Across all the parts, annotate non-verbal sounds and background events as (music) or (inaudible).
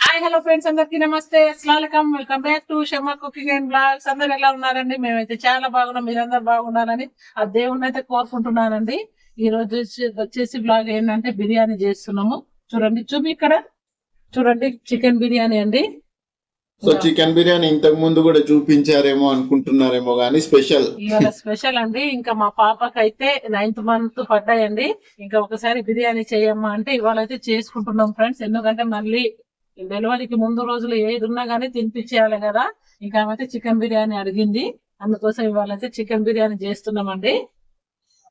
Hi hello friends అందరికి నమస్తే. అస్సలాం welcome back to Shama cooking and blogs. అందరు ఎలా ఉన్నారండి? మేమైతే చాలా బాగున్నాం. మీరందరూ బాగున్నారని ఆ దేవుణ్ణి అయితే కోరుకుంటున్నానండి. ఈ రోజు వచ్చి- వచ్చేసి బ్లాగ్ ఏంటంటే బిర్యానీ చేస్తున్నాము. చూడండి చూపి ఇక్కడ. చూడండి చికెన్ బిర్యానీ అండి. సో చికెన్ బిర్యానీ ఇంతకు ముందు కూడా చూపించారేమో అనుకుంటున్నారేమో కానీ స్పెషల్. ఇవాళ స్పెషల్ అండి. ఇంకా మా పాపకి అయితే నైన్త్ మంత్ పడ్డాయండి. ఇంకా ఒకసారి బిర్యానీ చేయమ్మా అంటే ఇవాళ అయితే చేసుకుంటున్నాం ఫ్రెండ్స్. ఎందుకంటే మళ్ళీ డెలివరీకి ముందు రోజులు ఏది ఉన్నా గానీ తినిపించేయాలి కదా. ఇంకా అయితే చికెన్ బిర్యానీ అడిగింది. అందుకోసం ఇవాళ అయితే చికెన్ బిర్యానీ చేస్తున్నామండి.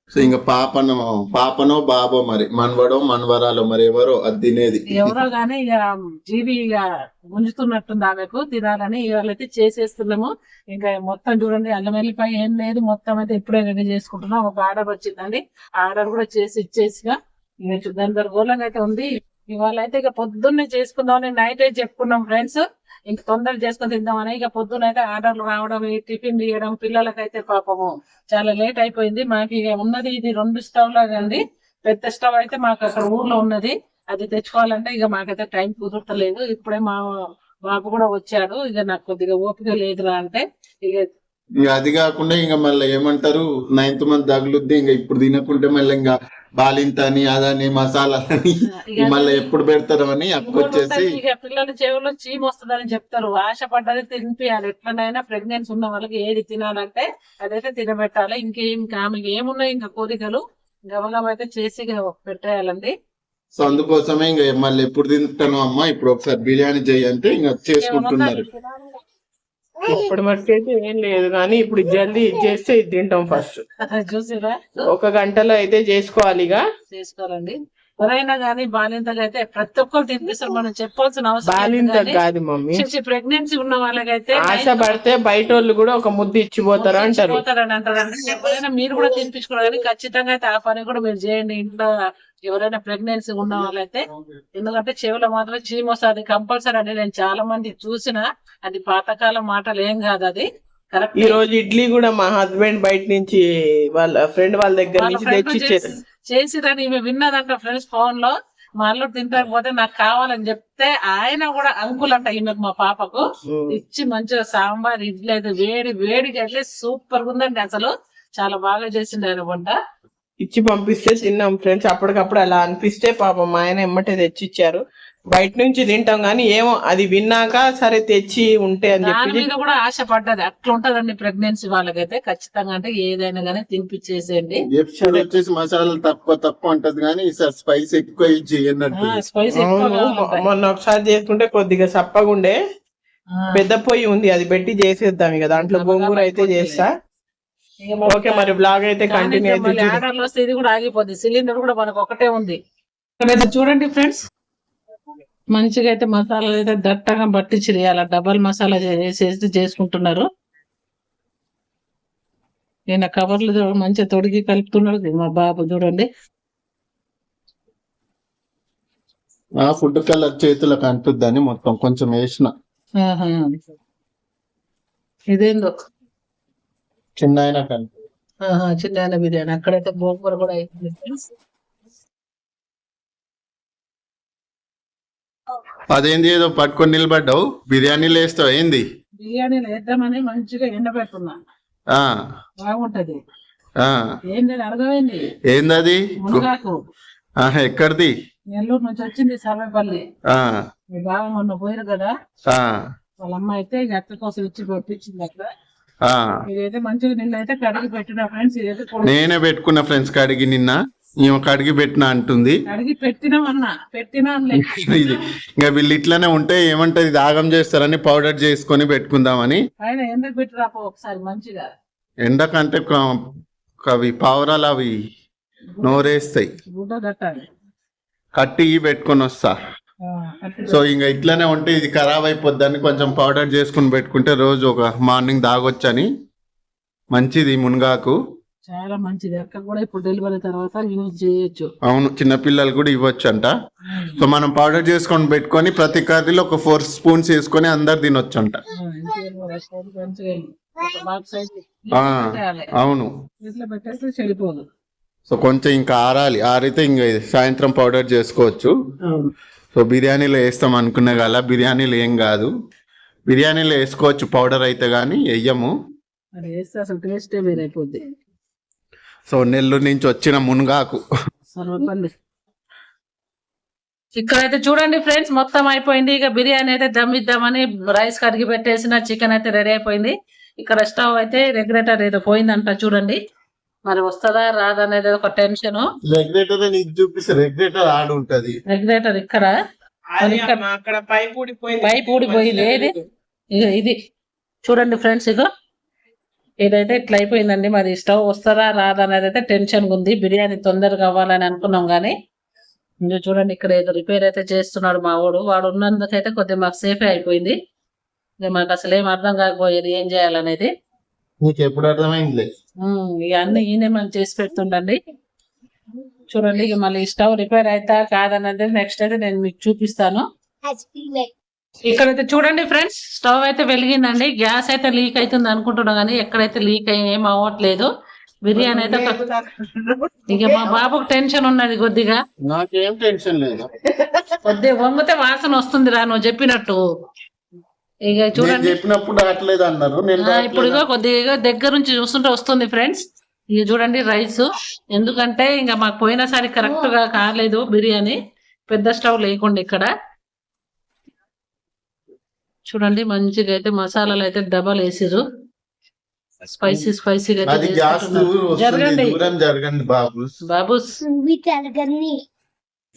సో ఇంకా పాపనో పాపనో బాబో మరి మనవడో మనవరాలో మరి ఎవరో అది తినేది. ఎవరో గానీ ఇక జీవి ఇక గుంజుతున్నట్టుంది ఆమెకు తినాలని ఇవాళ అయితే చేసేస్తున్నాము. ఇంకా మొత్తం చూడండి అల్లం వెల్లిపాయ ఏం లేదు. మొత్తం అయితే ఇప్పుడే రెడీ చేసుకుంటున్నాం. ఒక ఆర్డర్ వచ్చిందండి. ఆర్డర్ కూడా చేసి ఇచ్చేసిగా. ఇక చూ- గందరగోళంగా అయితే ఉంది. ఇవాళ అయితే ఇక పొద్దున్నే చేసుకుందామని నైట్ అయితే చెప్పుకున్నాం ఫ్రెండ్స్ ఇంక తొందరగా చేసుకొని తిందామని ఇక పొద్దున అయితే ఆర్డర్లు రావడం టిఫిన్ తీయడం పిల్లలకైతే పాపము చాలా లేట్ అయిపోయింది. మాకు ఇక ఉన్నది ఇది రెండు స్టవ్ లాగండి పెద్ద స్టవ్ అయితే మాకు అక్కడ ఊర్లో ఉన్నది. అది తెచ్చుకోవాలంటే ఇక మాకైతే టైం కుదరతలేదు ఇప్పుడే మా బాబు కూడా వచ్చాడు. ఇక నాకు కొద్దిగా ఓపిక లేదురా అంటే ఇక ఇంకా అది కాకుండా ఇంకా మళ్ళీ ఏమంటారు నైన్త్ మంత్ తగులుద్ది ఇంకా ఇప్పుడు తినకుంటే మళ్ళీ ఇంకా బాలింత అని అదని మసాలాలని మళ్ళీ ఎప్పుడు పెడతారు అని ఇక పిల్లల చెవుల్లో చీమ వస్తుందని చెప్తారు. ఆశ పడ్డది తినిపించాలి ఎట్లనైనా ప్రెగ్నెన్సీ ఉన్న వాళ్ళకి ఏది తినాలంటే అదైతే తినబెట్టాలి. ఇంకేం ఆమెకి ఏమున్నాయి ఇంకా కోరికలు? గమగమ అయితే చేసి పెట్టేయాలండి. సో అందుకోసమే ఇంకా మళ్ళీ ఎప్పుడు తింటాను అమ్మా ఇప్పుడు ఒకసారి బిర్యానీ చేయంటే ఇంకా చేసుకుంటున్నారు. ఇప్పుడు మట్టుకైతే ఏం లేదు కానీ ఇప్పుడు జల్దీ ఇది చేస్తే ఇది తింటాం ఫస్ట్ (laughs) చూసిరా ఒక గంటలో అయితే చేసుకోవాలి ఇక. చేసుకోవాలండి. ఎవరైనా గానీ బాలింతలు అయితే ప్రతి ఒక్కరు తినిపిస్తారు మనం చెప్పాల్సిన అవసరం బాలింత కాదు మమ్మీ. ప్రెగ్నెన్సీ ఉన్న వాళ్ళకైతే ఆశ పడితే బయట వాళ్ళు కూడా ఒక ముద్దు ఇచ్చిపోతారు అంటారు. అంటారండి ఎవరైనా మీరు కూడా తినిపించుకోవాలి. ఖచ్చితంగా అయితే ఆ పని కూడా మీరు చేయండి. ఇంట్లో ఎవరైనా ప్రెగ్నెన్సీ ఉన్న వాళ్ళైతే ఎందుకంటే చెవిలో మాత్రం చీమ వస్తుంది. కంపల్సరీ అండి. నేను చాలా మంది చూసిన అది పాతకాలం మాటలు ఏం కాదు అది. కరెక్ట్ ఈ రోజు ఇడ్లీ కూడా మా హస్బెండ్ బయట నుంచి వాళ్ళ ఫ్రెండ్ వాళ్ళ దగ్గర నుంచి friend తెచ్చి ఇచ్చారు చేసిరని ఈమె విన్నదంట ఫ్రెండ్స్ ఫోన్లో మా అల్లుడు తింటాకపోతే నాకు కావాలని చెప్తే ఆయన కూడా అంకుల్ అంట ఈమెకు మా పాపకు. ఇచ్చి మంచిగా సాంబార్ ఇడ్లీ అయితే వేడి వేడిగా అయితే సూపర్గా ఉందండి అసలు. చాలా బాగా చేసిండు ఆయన వంట. ఇచ్చి పంపిస్తే తిన్నాం ఫ్రెండ్స్. అప్పటికప్పుడు అలా అనిపిస్తే పాపం మా ఆయన ఎమ్మటే తెచ్చి ఇచ్చారు బయట నుంచి తింటాం కానీ ఏమో అది విన్నాక సరే తెచ్చి ఉంటే అని చెప్పి మీద కూడా ఆశ పడ్డది అట్లా ఉంటదండి ప్రెగ్నెన్సీ వాళ్ళకైతే. ఖచ్చితంగా అంటే ఏదైనా కానీ తినిపించేసేయండి ఎప్పుడు వచ్చేసి మసాలా తక్కువ తక్కువ ఉంటది కానీ ఈసారి స్పైస్ ఎక్కువ స్పైస్ మొన్న ఒకసారి చేసుకుంటే కొద్దిగా సప్పగుండే పెద్ద పొయ్యి ఉంది అది పెట్టి చేసేద్దాం ఇక. దాంట్లో గోంగూర అయితే చేస్తా. ఓకే మరి బ్లాగ్ అయితే కంటిన్యూ అయితే ఇది కూడా ఆగిపోద్ది. సిలిండర్ కూడా మనకు ఒకటే ఉంది. చూడండి ఫ్రెండ్స్ మంచిగా అయితే మసాలాలు అయితే దట్టంగా పట్టించి అలా డబల్ మసాలా చేసేసి చేసుకుంటున్నారు. నేను కవర్లు చూడ- మంచిగా తొడిగి కలుపుతున్నాడు మా బాబు చూడండి. ఫుడ్ కలర్ చేతులకు అంటుద్దని మొత్తం కొంచెం వేసిన. ఇదేందో? చిన్న చిన్న బిర్యానీ. అక్కడైతే గోంగూర కూడా అయిపోయింది. అదేంది ఏదో పట్టుకొని నిలబడ్డావు? బిర్యానీలు వేస్తావు ఏంది? బిర్యానీలు వేద్దామని మంచిగా ఎండబెట్టున్నా. ఆ. బాగుంటది. ఏంటి అర్థమైంది? ఏందది? మునగాకు. ఎక్కడిది? నెల్లూరు నుంచి వచ్చింది సర్వేపల్లి. మీ బావ మొన్న పోయారు కదా? వాళ్ళ అమ్మ అయితే అక్క కోసం ఇచ్చి పంపించింది అక్కడ. ఇదైతే మంచిగా నిన్న అయితే కడిగి పెట్టిన ఫ్రెండ్స్ ఇదైతే నేనే పెట్టుకున్న ఫ్రెండ్స్ కడిగి నిన్న. ఈమె కడిగి పెట్టిన అంటుంది. కడిగి పెట్టినామన్నా పెట్టినా అనలే. ఇది ఇంకా వీళ్ళు ఇట్లానే ఉంటే ఏమంటది దాగం చేస్తారని పౌడర్ చేసుకొని పెట్టుకుందామని. ఆయన ఎందుకు ఒకసారి మంచిగా. ఎండకంటే అవి పావురాలు అవి నోరేస్తాయి. కట్టి పెట్టుకొని వస్తా. సో ఇంకా ఇట్లానే ఉంటే ఇది ఖరాబ్ అయిపోద్దని కొంచెం పౌడర్ చేసుకుని పెట్టుకుంటే రోజు ఒక మార్నింగ్ తాగొచ్చని మంచిది మునగాకు. చాలా మంచిది. అక్క కూడా ఇప్పుడు డెలివరీ తర్వాత యూజ్ చేయొచ్చు. అవును చిన్నపిల్లలు కూడా ఇవ్వచ్చు అంట సో మనం పౌడర్ చేసుకొని పెట్టుకొని ప్రతి కర్రీలో ఒక ఫోర్ స్పూన్స్ వేసుకొని అందరు తినొచ్చు అంట అవును. పెట్టేస్తే చెడిపోదు సో కొంచెం ఇంకా ఆరాలి. ఆరితే ఇంకా సాయంత్రం పౌడర్ చేసుకోవచ్చు. సో బిర్యానీలో వేస్తాం అనుకున్నా కదా బిర్యానీలో ఏం కాదు. బిర్యానీలో వేసుకోవచ్చు పౌడర్ అయితే కానీ వెయ్యము అది వేస్తే అసలు టేస్టే వేరైపోద్ది. సో నెల్లూరు నుంచి వచ్చిన మునగాకు. ఇక్కడైతే చూడండి ఫ్రెండ్స్ మొత్తం అయిపోయింది. ఇక బిర్యానీ అయితే దమ్ ఇద్దామని రైస్ కడిగి పెట్టేసిన చికెన్ అయితే రెడీ అయిపోయింది. ఇక్కడ స్టవ్ అయితే రెగ్యులేటర్ ఏదో పోయిందంట చూడండి. మరి వస్తుందా రాదా అనేది ఒక టెన్షన్. రెగ్యులేటర్ చూపిస్తే రెగ్యులేటర్ ఆడు ఉంటది. రెగ్యులేటర్ ఇక్కడ. పైప్ ఊడిపోయింది. పైప్ ఊడిపోయింది. ఏది? ఇక ఇది. చూడండి ఫ్రెండ్స్ ఇగో. ఇదైతే ఇట్లా అయిపోయిందండి మరి స్టవ్ వస్తారా రాదా అనేది అయితే టెన్షన్ ఉంది. బిర్యానీ తొందరగా అవ్వాలని అనుకున్నాం కానీ ఇంకా చూడండి ఇక్కడ ఏదో రిపేర్ అయితే చేస్తున్నాడు మా వాడు. వాడు ఉన్నందుకైతే కొద్దిగా మాకు సేఫే అయిపోయింది. మాకు అసలు ఏం అర్థం కాకపోయేది ఏం చేయాలనేది. నీకు ఎప్పుడు ఇక అన్ని ఈయనే మనం చేసి పెడుతుండండి. చూడండి ఇక మళ్ళీ స్టవ్ రిపేర్ అవుతా కాదన్నది నెక్స్ట్ అయితే నేను మీకు చూపిస్తాను. ఇక్కడైతే చూడండి ఫ్రెండ్స్ స్టవ్ అయితే వెలిగిందండి. గ్యాస్ అయితే లీక్ అవుతుంది అనుకుంటున్నా కానీ ఎక్కడైతే లీక్ అయ్యి ఏం అవ్వట్లేదు. బిర్యానీ అయితే ఇక మా బాబుకు టెన్షన్ ఉన్నది కొద్దిగా. నాకేం టెన్షన్ లేదు. కొద్దిగా వంగితే వాసన వస్తుంది రా నువ్వు చెప్పినట్టు. ఇక నేను చూడండి. చెప్పినప్పుడు రావట్లేదు అన్నారు ఇప్పుడు కొద్దిగా దగ్గర నుంచి చూస్తుంటే వస్తుంది ఫ్రెండ్స్. ఇక చూడండి రైస్. ఎందుకంటే ఇంకా మాకు పోయినసారి కరెక్ట్గా కాలేదు బిర్యానీ. పెద్ద స్టవ్ లేకుండా ఇక్కడ. చూడండి మంచిగా అయితే మసాలాలు అయితే డబల్ వేసిరు స్పైసీ స్పైసీగా అయితే జరగండి. బాబు. బాబు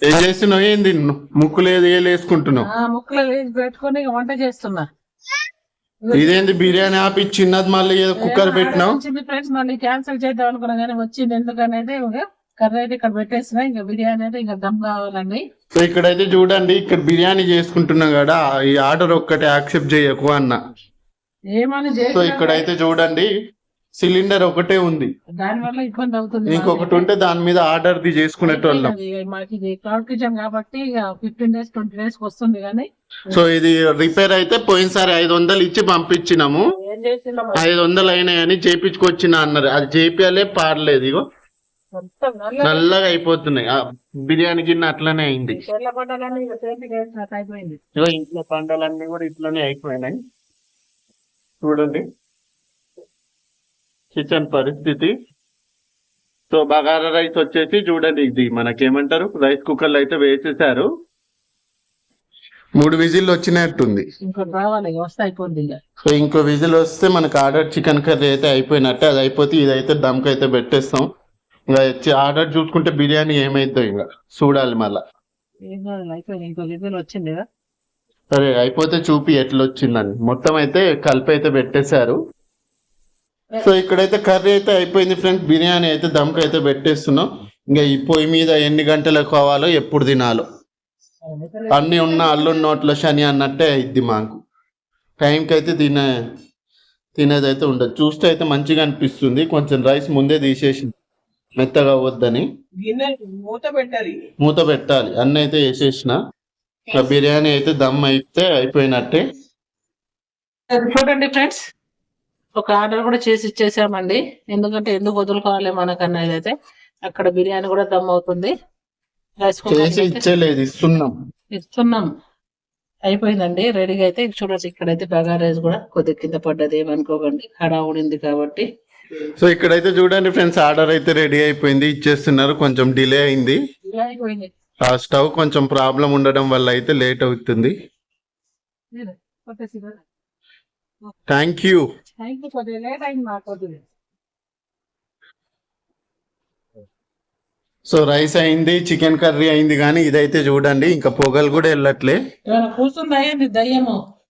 ఏం చేస్తున్నావు? ఏంది? ముక్కు లేదు ఏలు వేసుకుంటున్నావు? ఆ ముక్కలు వేసి పెట్టుకొని వంట చేస్తున్నా. ఇదేంది? బిర్యానీ ఆపి చిన్నది మళ్ళీ ఏదో కుక్కర్ పెట్టినావు? వచ్చింది ఫ్రెండ్స్ మళ్ళీ క్యాన్సిల్ చేద్దాం అనుకున్నా కానీ వచ్చింది. ఎందుకనేది కర్రీ అయితే ఇక్కడ పెట్టేసిన ఇంకా బిర్యానీ అయితే ఇంకా దమ్ కావాలండి. సో ఇక్కడైతే చూడండి ఇక్కడ బిర్యానీ చేసుకుంటున్నాం కదా ఈ ఆర్డర్ ఒక్కటి యాక్సెప్ట్ చేయకు అన్న. ఏమని సో ఇక్కడైతే చూడండి సిలిండర్ ఒకటే ఉంది. దాని వల్ల ఇబ్బంది అవుతుంది ఇంకొకటి ఉంటే దాని మీద ఆర్డర్ ది చేసుకునేటోళ్ళం. అది మాకు ఇది క్లౌడ్ కిచెన్ కాబట్టి ఫిఫ్టీన్ డేస్ ట్వంటీ డేస్ వస్తుంది కానీ. సో ఇది రిపేర్ అయితే పోయినసారి ఐదు వందలు ఇచ్చి పంపించినాము. ఐదు వందలు అయినాయని చేపించుకొచ్చిన అన్నారు. అది చేపియాలే పాడలేదు ఇగో. నల్లగా అయిపోతున్నాయి. బిర్యానీ గిన్నె అట్లనే అయింది. ఇంట్లో పంటలన్నీ కూడా ఇట్లనే అయిపోయినాయి. చూడండి. కిచెన్ పరిస్థితి. సో బగారా రైస్ వచ్చేసి చూడండి ఇది మనకేమంటారు? రైస్ కుక్కర్లో అయితే వేసేసారు. మూడు విజిల్లు వచ్చినట్టుంది. సో ఇంకో విజిల్ వస్తే మనకు ఆర్డర్ చికెన్ కర్రీ అయితే అయిపోయినట్టే. అది అయిపోతే ఇదైతే దమ్కి అయితే పెట్టేస్తాం. ఇంకా వచ్చి ఆర్డర్ చూసుకుంటే బిర్యానీ ఏమైద్దో ఇంకా చూడాలి మళ్ళా. వచ్చింది సరే అయిపోతే చూపి ఎట్లా వచ్చిందని మొత్తం అయితే కలిపి అయితే పెట్టేశారు. సో ఇక్కడైతే కర్రీ అయితే అయిపోయింది ఫ్రెండ్స్. బిర్యానీ అయితే దమ్కి అయితే పెట్టేస్తున్నాం. ఇంకా ఈ పొయ్యి మీద ఎన్ని గంటలకు కావాలో ఎప్పుడు తినాలో. అన్ని ఉన్న అల్లు నోట్ల శని అన్నట్టే అయిద్ది మాకు. టైంకి అయితే తినే తినేది అయితే ఉండదు. చూస్తే అయితే మంచిగా అనిపిస్తుంది. కొంచెం రైస్ ముందే తీసేసి మెత్తగా వద్దని గిన్నె మూత పెట్టాలి. మూత పెట్టాలి. అన్నీ అయితే వేసేసిన. బిర్యానీ అయితే దమ్ అయితే అయిపోయినట్టే. చూడండి ఫ్రెండ్స్? ఒక ఆర్డర్ కూడా చేసి ఇచ్చేసామండి. ఎందుకంటే ఎందుకు వదులుకోవాలి మనకన్నది అయితే. అక్కడ బిర్యానీ కూడా దమ్ అవుతుంది. చేసి అయితే ఇచ్చేలేదు ఇస్తున్నాం. ఇస్తున్నాం. అయిపోయిందండి. రెడీగా అయితే చూడొచ్చు ఇక్కడైతే బగా రైస్ కూడా కొద్దిగా కింద పడ్డది ఏమనుకోకండి. హడా ఉడింది కాబట్టి. సో ఇక్కడైతే చూడండి ఫ్రెండ్స్ ఆర్డర్ అయితే రెడీ అయిపోయింది. ఇచ్చేస్తున్నారు కొంచెం డిలే అయింది. ఆ స్టవ్ కొంచెం ప్రాబ్లం ఉండడం వల్ల అయితే లేట్ అవుతుంది. Thank you. సో రైస్ అయింది చికెన్ కర్రీ అయింది కానీ ఇదైతే చూడండి ఇంకా పొగలు కూడా వెళ్ళట్లే.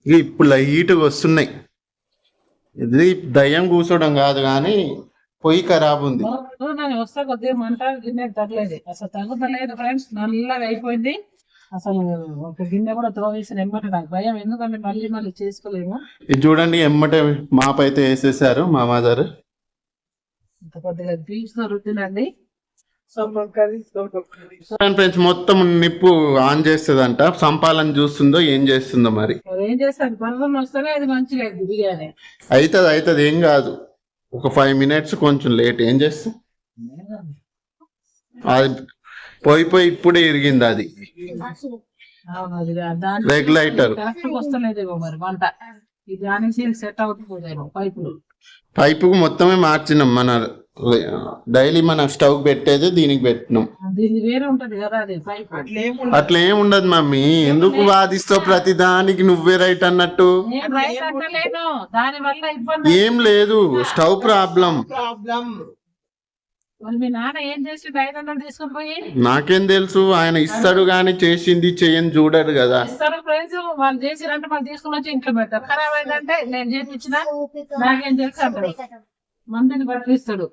ఇక ఇప్పుడు లైట్గా వస్తున్నాయి. ఇది దయ్యం కూర్చోవడం కాదు కానీ పొయ్యి ఖరాబ్ ఉంది. వస్తే కొద్దిగా మంట గిన్నె తగ్గలేదు అసలు తగ్గుతలేదు ఫ్రెండ్స్ నల్లగా అయిపోయింది. అసలు ఒక గిన్నె కూడా తోవేసి నెమ్మటి నాకు భయం. ఎందుకంటే మళ్ళీ మళ్ళీ చేసుకోలేము. ఇది చూడండి ఎమ్మటే మాప్ అయితే వేసేసారు మా మదర్. ఇంత కొద్దిగా పీస్ రుద్దినండి. ఫ్రెండ్స్ మొత్తం నిప్పు ఆన్ చేస్తుందంట. సంపాలని చూస్తుందో ఏం చేస్తుందో మరి? అవుతుంది అవుతుంది ఏం కాదు. ఒక ఫైవ్ మినిట్స్ కొంచెం లేట్ ఏం చేస్తాం అది పోయి పోయి ఇప్పుడే ఇరిగింది అది. పైపులు. పైపు మొత్తమే మార్చినాం మన డైలీ మన స్టవ్ పెట్టేది దీనికి పెట్టినాం. అట్లా ఏం ఉండదు మమ్మీ. ఎందుకు వాదిస్తావు ప్రతి దానికి నువ్వే రైట్ అన్నట్టు? నేను రైట్ అంటలేను. దాని వల్ల ఇబ్బంది ఏం లేదు. Stove problem. ప్రాబ్లం. మరి మీ నాన్న ఏం చేసి ఐదు వందలు తీసుకుని పోయి? నాకేం తెలుసు. ఆయన ఇస్తాడు గాని చేసింది చేయని చూడడు కదా. ఇస్తారు ఫ్రెండ్స్. వాళ్ళు చేసిరంటే వాళ్ళు తీసుకుని వచ్చి ఇంట్లో పెడతారు. ఖరాబ్ అయిందంటే నేను చేపించిన. నాకేం తెలుసు అంటాడు. మందిని బట్టి ఇస్తాడు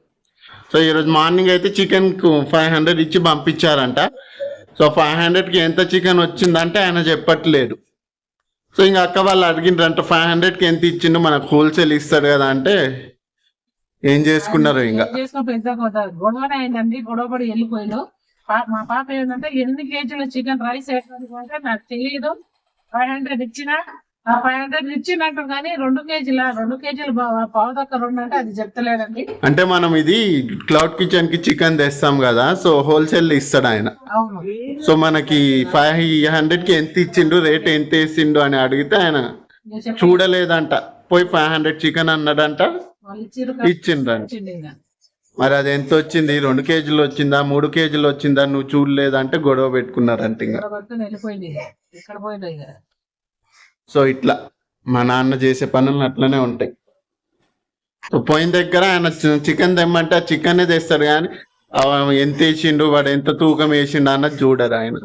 సో ఈరోజు మార్నింగ్ అయితే చికెన్కు ఫైవ్ హండ్రెడ్ ఇచ్చి పంపించారంట. సో ఫైవ్ హండ్రెడ్కి ఎంత చికెన్ వచ్చిందంటే ఆయన చెప్పట్లేదు. సో ఇంకా అక్క వాళ్ళు అడిగిండ్రంట ఫైవ్ హండ్రెడ్కి ఎంత ఇచ్చిండు? మనకు హోల్సేల్ ఇస్తాడు కదా అంటే ఏం చేసుకున్నారు ఇంకా వెళ్ళిపోయాడు. మా పాప ఏంటంటే ఎన్ని కేజీల చికెన్ రైస్ అంటే నాకు తెలియదు ఫైవ్ హండ్రెడ్ ఇచ్చిన ఫైవ్ హండ్రెడ్ కానీ రెండు కేజీల రెండు కేజీలు పావు రెండు అంటే అది చెప్తలేదండి అంటే మనం ఇది క్లౌడ్ కిచెన్కి చికెన్ తెస్తాం కదా సో హోల్సేల్ ఇస్తాడు ఆయన. సో మనకి ఫైవ్ హండ్రెడ్కి ఎంత ఇచ్చిండు రేట్ ఎంత వేసిండు అని అడిగితే ఆయన చూడలేదంట. పోయి ఫైవ్ హండ్రెడ్ చికెన్ అన్నాడంట ఇచ్చిండ్రంట. మరి అది ఎంత వచ్చింది? రెండు కేజీలు వచ్చిందా? మూడు కేజీలు వచ్చిందా? నువ్వు చూడలేదంటే గొడవ పెట్టుకున్నారంట ఇంకా. సో ఇట్లా మా నాన్న చేసే పనులు అట్లనే ఉంటాయి. సో పోయిన దగ్గర ఆయన చికెన్ తెమ్మంటే ఆ చికెన్ తెస్తాడు కానీ ఎంత వేసిండు వాడు ఎంత తూకం వేసిండు అన్నది చూడరు ఆయన.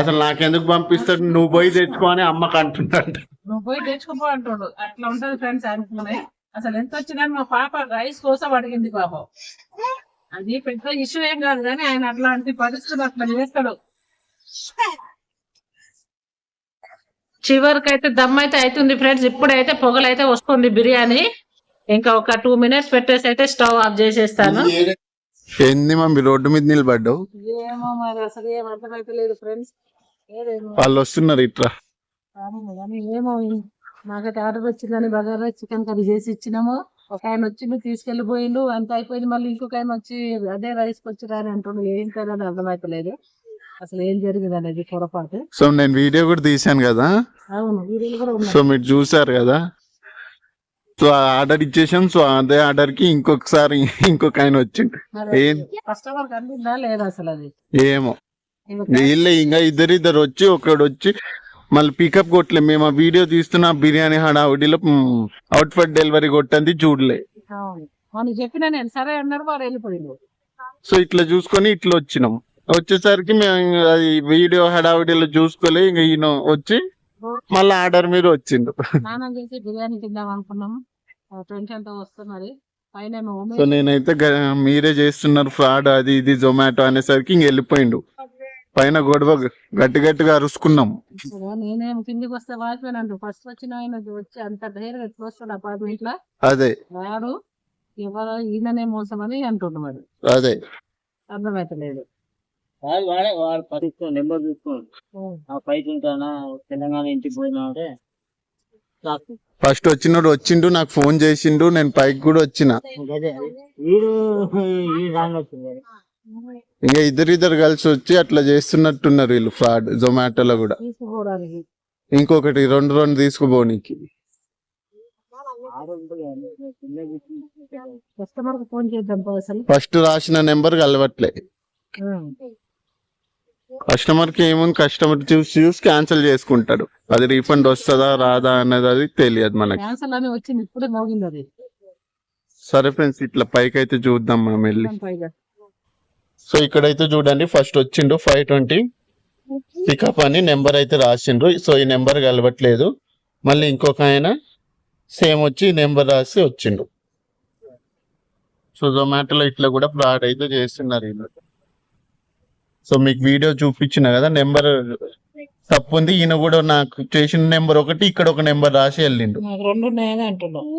అసలు నాకెందుకు పంపిస్తాడు? నువ్వు పోయి తెచ్చుకో అని అమ్మకు అంటున్నాడు నువ్వు పోయి తెచ్చుకోపో అట్లా ఉంటది ఫ్రెండ్స్ అనుకున్నాయి అసలు ఎంత వచ్చిందని మా పాప రైస్ కోసం అడిగింది పాపం. అది పెద్ద ఇష్యూ ఏం కాదు కానీ ఆయన అట్లాంటి పరిస్థితులు అట్లా చేస్తాడు. చివరికి అయితే దమ్ అయితే అవుతుంది ఫ్రెండ్స్. ఇప్పుడైతే పొగలైతే వస్తుంది బిర్యానీ. ఇంకా ఒక టూ మినిట్స్ పెట్టేసి అయితే స్టవ్ ఆఫ్ చేసేస్తాను. ఏంది మమ్మీ రోడ్డు మీద నిలబడ్డావు? ఏమో మరి అసలు ఏం అర్థమైతే లేదు ఫ్రెండ్స్. వాళ్ళు వస్తున్నారు ఇట్లా ఏమో మాకైతే ఆర్డర్ వచ్చిందని బగారా చికెన్ కర్రీ చేసి ఇచ్చినాము. ఒక ఆయన వచ్చిండు తీసుకెళ్ళిపోయిండు అంత అయిపోయింది. మళ్ళీ ఇంకొక ఆయన వచ్చి అదే రైస్ వచ్చిరా అని అంటుండు. ఏం కదని అర్థమైతలేదు అసలు ఏం జరిగింది అనేది పొరపాటు. సో నేను వీడియో కూడా తీశాను కదా. సో మీరు చూసారు కదా? సో ఆర్డర్ ఇచ్చేసాం సో అదే ఆర్డర్కి ఇంకొకసారి ఇంకొక ఆయన వచ్చిండు. ఏమో. వీళ్ళే ఇంకా ఇద్దరిద్దరు వచ్చి ఒకడు వచ్చి మళ్ళీ పికప్ కొట్టలే. మేము ఆ వీడియో తీస్తున్న బిర్యానీ హడావుడిలో అవుట్ ఫర్ డెలివరీ కొట్టంది చూడలే. చెప్పిన నేను సరే అన్నారు సో ఇట్లా చూసుకొని ఇట్లా వచ్చినాం. వచ్చేసరికి మేము వీడియో హడావుడిలో చూసుకోలే. ఇంక ఈయన వచ్చి మళ్ళీ ఆర్డర్ మీద వచ్చిండు. స్నానం చేసి బిర్యానీ తిందాం అనుకున్నాము ట్వంటీ అంతా వస్తున్నది సో నేనైతే మీరే చేస్తున్నారు ఫ్రాడ్ అది ఇది జొమాటో అనేసరికి ఇంక వెళ్ళిపోయిండు. పైన గొడవ గట్టి గట్టిగా అరుచుకున్నాం నేనేం కిందికి వస్తే అంటూ ఫస్ట్ వచ్చిన ఆయన వచ్చి అంత ధైర్యం ఎట్లా వస్తాడు అపార్ట్మెంట్లో? అదే. రాడు ఎవరో ఈయననే మోసం అని అంటుండు మరి. అదే. అర్థమైతలేదు. వాడు వాడే వాడు పరిస్థితి నెంబర్ చూసుకోండి. ఆ పైకి ఉంటానా తెలంగాణ ఇంటికి పోయినా అంటే ఫస్ట్ వచ్చినోడు వచ్చిండు నాకు ఫోన్ చేసిండు నేను పైకి కూడా వచ్చిన. అదే వీడు ఈ రాంగ్ వచ్చింది ఇంకా ఇద్దరిద్దరు కలిసి వచ్చి అట్లా చేస్తున్నట్టున్నారు వీళ్ళు ఫ్రాడ్ జొమాటోలో కూడా. తీసుకోవడానికి ఇంకొకటి రెండు రెండు తీసుకుపోనీకి కస్టమర్కు ఫోన్ చేద్దాం పో అసలు ఫస్ట్ రాసిన నెంబర్ కలవట్లే కస్టమర్కి ఏముంది? కస్టమర్ చూసి చూసి క్యాన్సిల్ చేసుకుంటాడు. అది రీఫండ్ వస్తుందా రాదా అన్నది అది తెలియదు మనకి. అని వచ్చింది ఇప్పుడే మోగింది అది. సరే ఫ్రెండ్స్ ఇట్లా పైకి అయితే చూద్దాం మనం వెళ్ళి. పైగా. సో ఇక్కడైతే చూడండి ఫస్ట్ వచ్చిండు ఫైవ్ ట్వంటీ. పికప్ అని నెంబర్ అయితే రాసిండ్రు. సో ఈ నెంబర్ కలవట్లేదు. మళ్ళీ ఇంకొక ఆయన సేమ్ వచ్చి నెంబర్ రాసి వచ్చిండు. సో జొమాటోలో ఇట్లా కూడా ఫ్రాడ్ అయితే చేస్తున్నారు వీళ్ళు సో మీకు వీడియో చూపించిన కదా నెంబర్ తప్పు ఉంది ఈయన కూడా నాకు చేసిన నెంబర్ ఒకటి ఇక్కడ ఒక నెంబర్ రాసి వెళ్ళిండు. నాకు రెండు అంటున్నావు.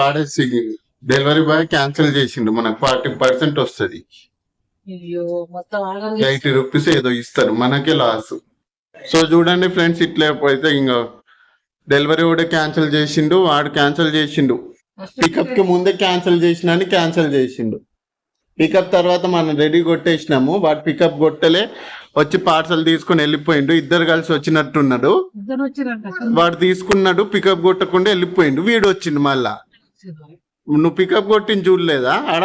వాడేసి డెలివరీ బాయ్ క్యాన్సిల్ చేసిండు మనకు ఫార్టీ పర్సెంట్ వస్తుంది. అయ్యో మొత్తం ఆగం ఎయిటీ రూపీస్ ఏదో ఇస్తారు మనకే లాస్. సో చూడండి ఫ్రెండ్స్ ఇట్లా అయితే ఇంకా డెలివరీ కూడా క్యాన్సిల్ చేసిండు వాడు క్యాన్సిల్ చేసిండు. పికప్కి ముందే క్యాన్సిల్ చేసిన అని క్యాన్సిల్ చేసిండు. పికప్ తర్వాత మనం రెడీ కొట్టేసినాము. వాడు పికప్ కొట్టలే వచ్చి పార్సల్ తీసుకుని వెళ్ళిపోయిండు. ఇద్దరు కలిసి వచ్చినట్టున్నాడు. ఇద్దరు వచ్చిరంట. వాడు తీసుకున్నాడు పికప్ కొట్టకుండా వెళ్ళిపోయిండు. వీడు వచ్చిండు మళ్ళా. నువ్వు పికప్ కొట్టిన చూడలేదా ఆడ?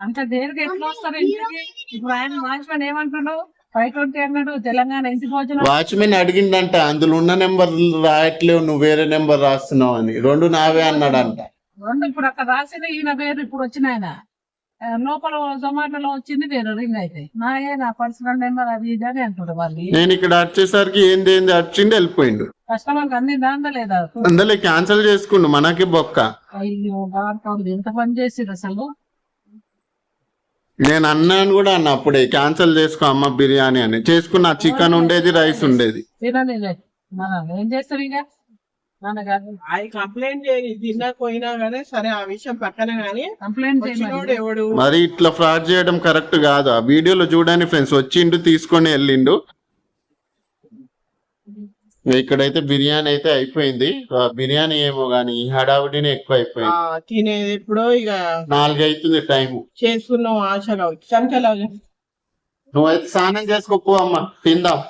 అంత ఎట్లా వస్తారు ఇప్పుడు ఆయన వాచ్మెన్ ఫైవ్ ట్వంటీ అన్నాడు తెలంగాణ వాచ్మెన్ అడిగిందంట అందులో ఉన్న నెంబర్ రాయట్లేవు నువ్వు వేరే నెంబర్ రాస్తున్నావు అని. రెండు నావే అన్నాడంట. రెండు ఇప్పుడు అక్కడ రాసిన ఈయన పేరు ఇప్పుడు వచ్చిన ఆయన లోపల జొమాటోలో వచ్చింది వేరు రింగ్ అయితే. నాయే నా పర్సనల్ నెంబర్ అది ఇది అని అంటాడు వాళ్ళు నేను ఇక్కడ వచ్చేసరికి ఏంది ఏంది వచ్చిండు వెళ్ళిపోయిండు. కస్టమర్కి అన్ని దాందా లేదా అందులో క్యాన్సిల్ చేసుకుండు మనకి బొక్క. అయ్యో బాగుంది ఎంత పని చేసిరు అసలు? నేను అన్నాను కూడా అన్న అప్పుడే క్యాన్సిల్ చేసుకో అమ్మ బిర్యానీ అని. చేసుకున్న చికెన్ ఉండేది రైస్ ఉండేది. తినలేదే. మనం ఏం చేస్తారు ఇక? కంప్లైంట్ చేయి తినకపోయినా కానీ సరే ఆ విషయం పక్కన కానీ కంప్లైంట్ ఎవడు? మరి ఇట్లా ఫ్రాడ్ చేయడం కరెక్ట్ కాదు? ఆ వీడియోలో చూడండి ఫ్రెండ్స్ వచ్చిండు తీసుకొని వెళ్ళిండు. ఇక్కడైతే బిర్యానీ అయితే అయిపోయింది. బిర్యానీ ఏమో గానీ ఈ హడావుడినే ఎక్కువ ఆ, అయిపోయింది తినేది ఎప్పుడో ఇక నాలుగు అవుతుంది టైం చేసుకున్నాం ఆశగా నువ్వైతే స్నానం చేసుకోపో అమ్మ. తిందాం.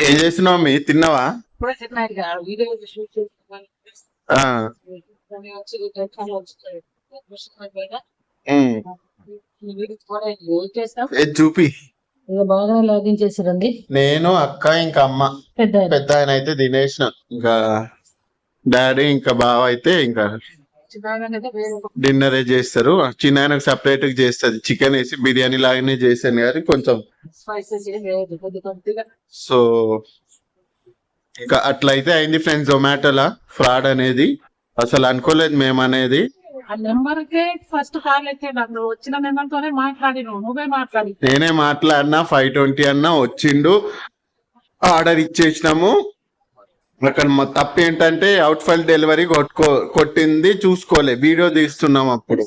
ఏం చేసినావు మీ తిన్నావా? చూపి. బాగా లాగిన్ చేసిరండి నేను అక్క ఇంకా అమ్మ. పెద్ద ఆయన. పెద్ద ఆయన అయితే తినేసిన. ఇంకా డాడీ ఇంకా బావ అయితే ఇంకా డిన్నర్ చేస్తారు. చిన్న సపరేట్గా చేస్తుంది. చికెన్ వేసి బిర్యానీ లాగానే చేశాను కానీ కొంచెం సో ఇంకా అట్లయితే అయింది ఫ్రెండ్స్ జొమాటోలా ఫ్రాడ్ అనేది. అసలు అనుకోలేదు మేము అనేది. నేనే మాట్లాడినా ఫైవ్ ట్వంటీ అన్నా వచ్చిండు. ఆర్డర్ ఇచ్చేసినాము. అక్కడ మా తప్పు ఏంటంటే అవుట్ ఫైల్ డెలివరీ కొట్టుకో కొట్టింది చూసుకోలే. వీడియో తీస్తున్నాం అప్పుడు.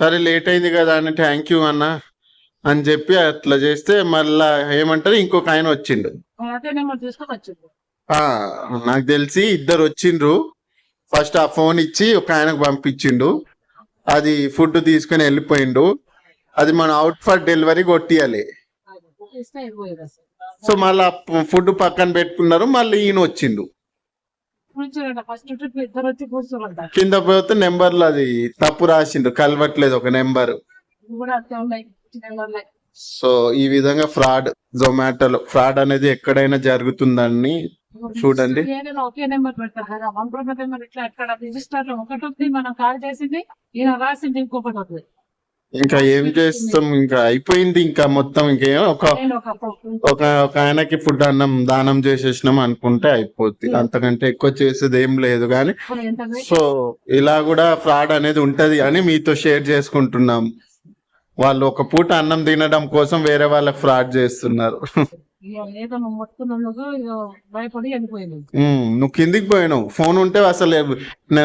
సరే లేట్ అయింది కదా అని థ్యాంక్ యూ అన్న అని చెప్పి అట్లా చేస్తే మళ్ళా ఏమంటారు? ఇంకొక ఆయన వచ్చిండు. నాకు తెలిసి ఇద్దరు వచ్చిండ్రు. ఫస్ట్ ఆ ఫోన్ ఇచ్చి ఒక ఆయనకు పంపించిండు. అది ఫుడ్ తీసుకొని వెళ్ళిపోయిండు. అది మనం అవుట్ ఫర్ డెలివరీ కొట్టియాలి. సో మళ్ళీ ఫుడ్ పక్కన పెట్టుకున్నారు మళ్ళీ ఈయన వచ్చిండు. కింద పోతే నెంబర్లు అది తప్పు రాసిండు కలవట్లేదు ఒక నెంబర్. సో ఈ విధంగా ఫ్రాడ్ జొమాటోలో ఫ్రాడ్ అనేది ఎక్కడైనా జరుగుతుందని చూడండి. ఏదైనా ఒకే నెంబర్ పెడతారు కదా వన్ ప్రొఫైల్ నెంబర్ ఇట్లా అక్కడ రిజిస్టర్లో ఒకటి ఉంది మనం కాల్ చేసింది ఈయన రాసింది ఇంకొకటి ఉంది. ఇంకా ఏం చేస్తాం ఇంకా? అయిపోయింది ఇంకా మొత్తం ఇంకేం ఒక ఒక ఒక ఆయనకి ఫుడ్ అన్నం దానం చేసేసినాం అనుకుంటే అయిపోద్ది. అంతకంటే ఎక్కువ చేసేది ఏం లేదు కానీ సో ఇలా కూడా ఫ్రాడ్ అనేది ఉంటది అని మీతో షేర్ చేసుకుంటున్నాం. వాళ్ళు ఒక పూట అన్నం తినడం కోసం వేరే వాళ్ళకి ఫ్రాడ్ చేస్తున్నారు. నువ్వు కిందికి పోయినావు. ఫోన్ ఉంటే అసలు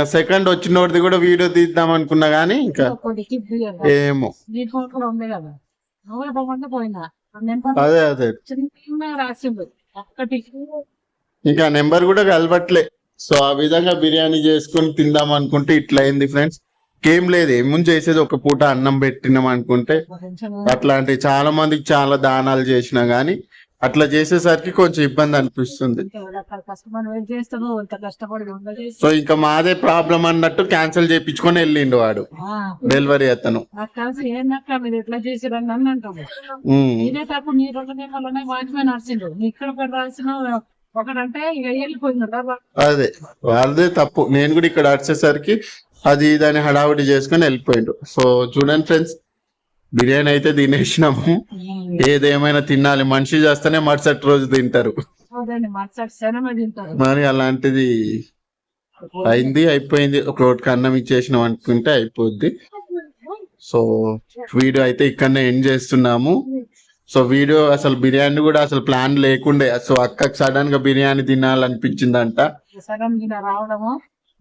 సెకండ్ వచ్చినోడిది కూడా వీడియో తీద్దాం అనుకున్నా గానీ ఇంకా ఏమో. అదే అదే. ఇంకా నెంబర్ కూడా కలవట్లే. సో ఆ విధంగా బిర్యానీ చేసుకొని తిందాం అనుకుంటే ఇట్లా అయింది ఫ్రెండ్స్. ఏం లేదు ఏముంది చేసేది? ఒక పూట అన్నం పెట్టినాం అనుకుంటే అట్లాంటి చాలా మందికి చాలా దానాలు చేసినా గానీ అట్లా చేసేసరికి కొంచెం ఇబ్బంది అనిపిస్తుంది. సో ఇంకా మాదే ప్రాబ్లం అన్నట్టు క్యాన్సిల్ చేయించుకొని వెళ్ళిండు వాడు. డెలివరీ అతను. అదే వాళ్ళదే తప్పు. నేను కూడా ఇక్కడ వచ్చేసరికి అది దాన్ని హడావుడి చేసుకొని వెళ్ళిపోయిండు. సో చూడండి ఫ్రెండ్స్ బిర్యానీ అయితే తినేసినాము. ఏదేమైనా తినాలి. మనిషి చేస్తేనే మరుసటి రోజు తింటారు. మరి అలాంటిది అయింది అయిపోయింది. ఒక రోడ్కి అన్నం ఇచ్చేసినాం అనుకుంటే అయిపోద్ది. సో వీడియో అయితే ఇక్కడనే ఎండ్ చేస్తున్నాము. సో వీడియో అసలు బిర్యానీ కూడా అసలు ప్లాన్ లేకుండే. సో అక్కకి సడన్గా బిర్యానీ తినాలనిపించిందంట.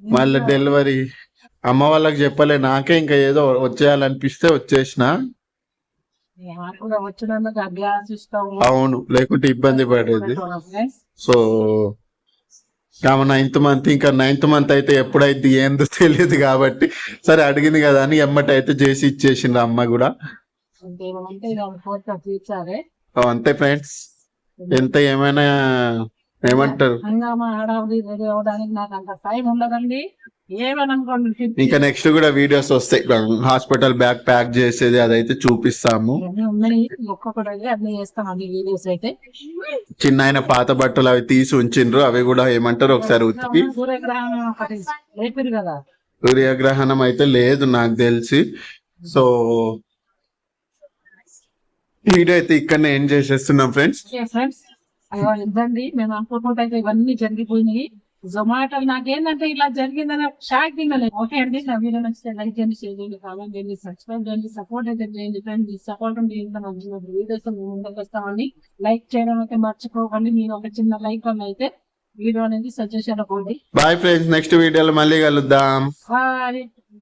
మళ్ళీ డెలివరీ. అమ్మ వాళ్ళకి చెప్పలే నాకే ఇంకా ఏదో వచ్చేయాలనిపిస్తే వచ్చేసిన మాకు కూడా వచ్చినందుకు ఆ గ్యాస్ ఇస్తాము అవును లేకుంటే ఇబ్బంది పడేది. సో ఆమె నైన్త్ మంత్ ఇంకా నైన్త్ మంత్ అయితే ఎప్పుడైతే ఏందో తెలియదు కాబట్టి సరే అడిగింది కదా అని ఎమ్మట అయితే చేసి ఇచ్చేసింది అమ్మ కూడా. అంతే ఫ్రెండ్స్. ఎంత ఏమైనా ఏమంటారు? నాకు అంత టైం ఉండదండి. ఇంకా నెక్స్ట్ కూడా వీడియోస్ వస్తాయి. హాస్పిటల్ బ్యాగ్ ప్యాక్ చేసేది అదైతే చూపిస్తాము. అయితే వీడియోస్ చిన్న ఆయన పాత బట్టలు అవి తీసి ఉంచిండ్రు. అవి కూడా ఏమంటారు ఒకసారి ఉతికి. సూర్యగ్రహణం కదా. అయితే లేదు నాకు తెలిసి. సో వీడియో అయితే ఇక్కడనే ఏం చేసేస్తున్నాం ఫ్రెండ్స్. ఫ్రెండ్స్. మేము అనుకోకుండా ఇవన్నీ జరిగిపోయినాయి. జొమాటో నాకేంటంటే ఇలా జరిగిందని షాక్ తినలేదు ఓకే అండి నా వీడియో నచ్చితే లైక్ చేయండి షేర్ చేయండి కామెంట్ చేయండి సబ్స్క్రైబ్ చేయండి సపోర్ట్ అయితే చేయండి ఫ్రెండ్స్ ఈ సపోర్ట్ ఉంటే ఇంత మంచి వీడియోస్ ముందుకు వస్తామండి. లైక్ చేయడం అయితే మర్చిపోకండి. నేను ఒక చిన్న లైక్ వల్ల అయితే వీడియో అనేది సజెషన్ అవ్వండి బాయ్ ఫ్రెండ్స్ నెక్స్ట్ వీడియోలో మళ్ళీ కలుద్దాం. బాయ్